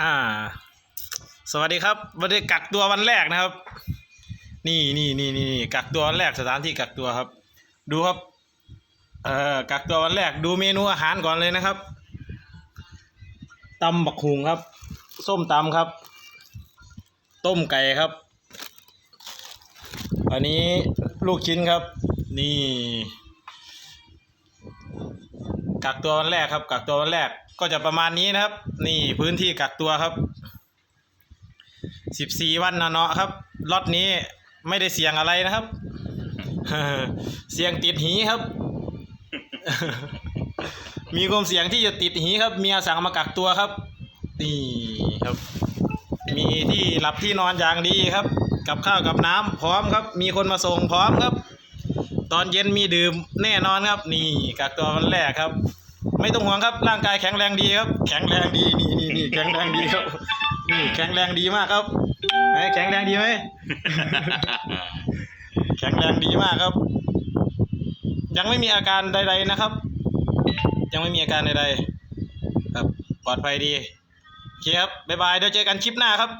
อ่า สวัสดีครับวันนี้กักตัววันแรกนะครับ นี่นี่นี่นี่กักตัววันแรกสถานที่กักตัวครับ ดูครับ เอ่อกักตัววันแรกดูเมนูอาหารก่อนเลยนะครับตำบักหุงครับ ส้มตำครับ ต้มไก่ครับ อันนี้ลูกชิ้นครับ นี่ กักตัววันแรกครับกักตัววันแรกก็จะประมาณนี้นะครับ นี่พื้นที่กักตัวครับสิบสี่วันนะเนาะครับล็อตนี้ไม่ได้เสี่ยงอะไรนะครับ เสี่ยงติดหีครับ มีความเสี่ยงที่จะติดหีครับเมียสั่งมากักตัวครับนี่ครับ มีที่หลับที่นอนอย่างดีครับ กับข้าวกับน้ำพร้อมครับ มีคนมาส่งพร้อมครับ ตอนเย็นมีดื่มแน่นอนครับ นี่กักตัววันแรกครับ ไม่ต้องห่วงครับร่างกายแข็งแรงดีครับ แข็งแรงดีนี่นี่นี่แข็งแรงดีครับนี่แข็งแรงดีมากครับไหนแข็งแรงดีไหมแข็งแรงดีมากครับ ยังไม่มีอาการใด ๆนะครับ ยังไม่มีอาการใดๆครับปลอดภัยดีโอเคครับบ๊ายบายเดี๋ยวเจอกันคลิปหน้าครับ